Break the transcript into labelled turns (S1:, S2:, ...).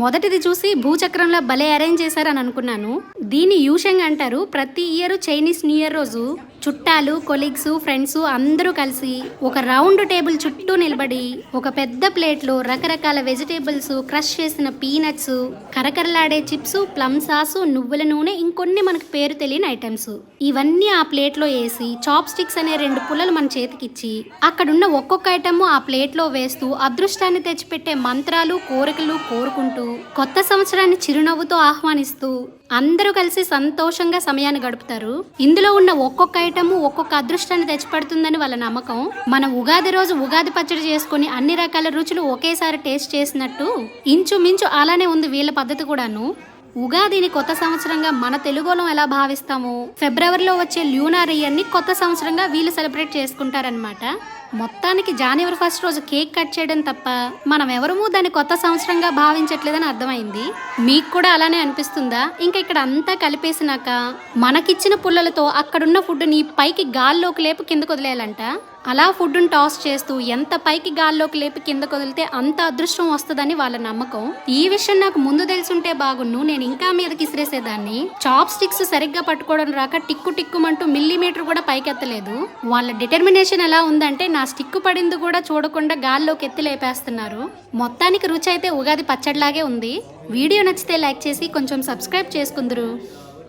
S1: మొదటిది చూసి భూచక్రంలో భలే అరేంజ్ చేశారని అనుకున్నాను. దీన్ని యూషంగ్ అంటారు. ప్రతి ఇయర్ చైనీస్ న్యూ ఇయర్ రోజు చుట్టాలు కొలీగ్స్ ఫ్రెండ్స్ అందరూ కలిసి ఒక రౌండ్ టేబుల్ చుట్టూ నిలబడి ఒక పెద్ద ప్లేట్లో రకరకాల వెజిటేబుల్స్ క్రష్ చేసిన పీనట్స్ కరకరలాడే చిప్స్ ప్లమ్ సాసు నువ్వుల నూనె ఇంకొన్ని మనకు పేరు తెలియని ఐటమ్స్. ఇవన్నీ ఆ ప్లేట్లో వేసి చాప్ స్టిక్స్ అనే రెండు పుల్లలు మన చేతికిచ్చి అక్కడున్న ఒక్కొక్క ఐటమ్ ఆ ప్లేట్లో వేస్తూ అదృష్టాన్ని తెచ్చిపెట్టే మంత్రాలు కోరికలు కోరుకుంటూ కొత్త సంవత్సరాన్ని చిరునవ్వుతో ఆహ్వానిస్తూ అందరూ కలిసి సంతోషంగా సమయాన్ని గడుపుతారు. ఇందులో ఉన్న ఒక్కొక్క చేయటము ఒక్కొక్క అదృష్టాన్ని తెచ్చిపెడుతుందని వాళ్ళ నమ్మకం. మన ఉగాది రోజు ఉగాది పచ్చడి చేసుకుని అన్ని రకాల రుచులు ఒకేసారి టేస్ట్ చేసినట్టు ఇంచుమించు అలానే ఉంది వీళ్ళ పద్ధతి కూడాను. ఉగాదిని కొత్త సంవత్సరంగా మన తెలుగులో ఎలా భావిస్తాము? ఫిబ్రవరిలో వచ్చే ల్యూనార్ ఇయర్ని కొత్త సంవత్సరంగా వీళ్ళు సెలబ్రేట్ చేసుకుంటారనమాట మొత్తానికి జనవరి ఫస్ట్ రోజు కేక్ కట్ చేయడం తప్ప మనం ఎవరము దాన్ని కొత్త సంవత్సరంగా భావించట్లేదని అర్థమైంది. మీకు కూడా అలానే అనిపిస్తుందా? ఇంకా ఇక్కడ అంతా కలిపేసినాక మనకిచ్చిన పుల్లలతో అక్కడున్న ఫుడ్ని పైకి గాల్లోకి లేపు కిందకు వదిలేయాలంట? అలా ఫుడ్ను టాస్ చేస్తూ ఎంత పైకి గాల్లోకి లేపి కింద వదిలితే అంత అదృష్టం వస్తుందని వాళ్ళ నమ్మకం. ఈ విషయం నాకు ముందు తెలుసుంటే బాగున్ను. నేను ఇంకా మీదకి ఇసిరేసేదాన్ని. చాప్ స్టిక్స్ సరిగ్గా పట్టుకోవడం రాక టిక్కు టిక్కుమంటూ మిల్లీమీటర్ కూడా పైకెత్తలేదు. వాళ్ళ డిటర్మినేషన్ ఎలా ఉందంటే నా స్టిక్ పడింది కూడా చూడకుండా గాల్లోకి ఎత్తి లేపేస్తున్నారు. మొత్తానికి రుచి అయితే ఉగాది పచ్చడిలాగే ఉంది. వీడియో నచ్చితే లైక్ చేసి కొంచెం సబ్స్క్రైబ్ చేసుకుందరు.